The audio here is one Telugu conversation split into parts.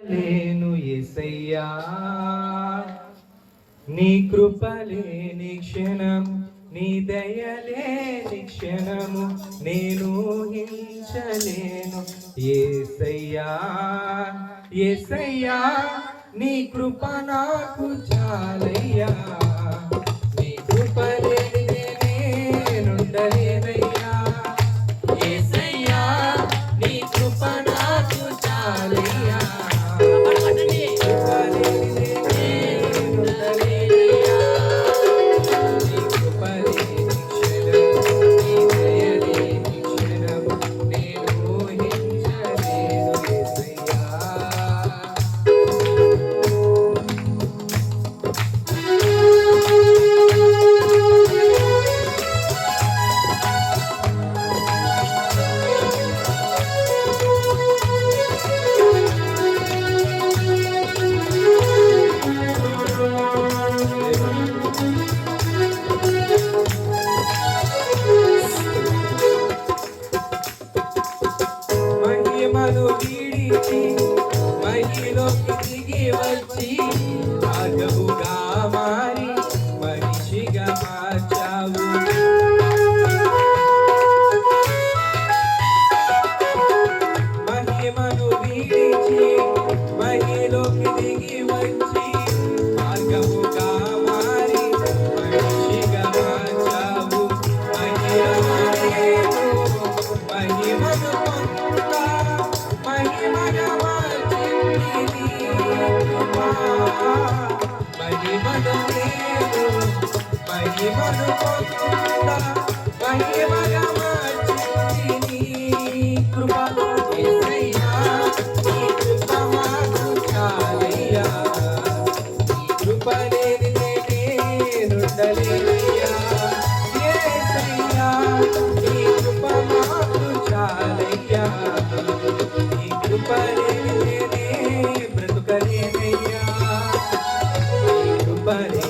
లేను ఎసయ్యా నీ కృప లేని క్షణము నీ దయ లేని క్షణము నేను హించలేను ఏసయ్యా ఏసయ్యా నీ కృప నాకు చాలే. hay Bye. Honey.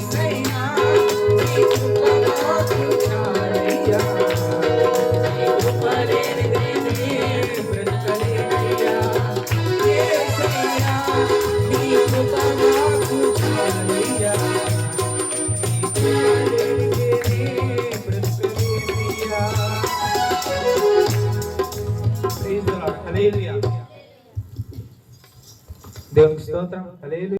Say now, keep on walking. Aleluya.